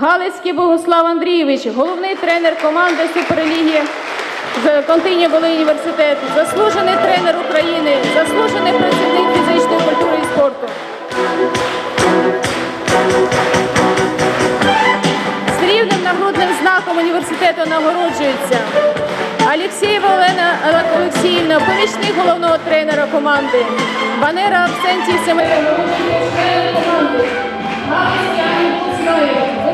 Галицький Богослав Андрійович, головний тренер команди Суперліги з Контині Волинь університету, заслужений тренер України, заслужений працівник фізичної культури і спорту. Срібним нагрудним знаком університету нагороджується Алєксєєва Олена Олексіївна, помічник головного тренера команди, Ванера Арсентій Семенов, член команди, Галицький Ані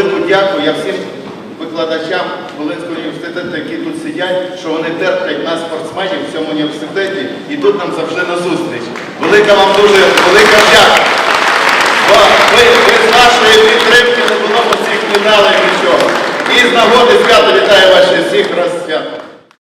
Велику дяку я всім викладачам Волинського університету, які тут сидять, що вони терплять нас, спортсменів в цьому університеті, і тут нам завжди на зустріч. Велика вам дуже велика дяка. Бо ви, нашої підтримки не було б цих медалей нічого. І з нагоди свята вітаю вас всіх раз свято.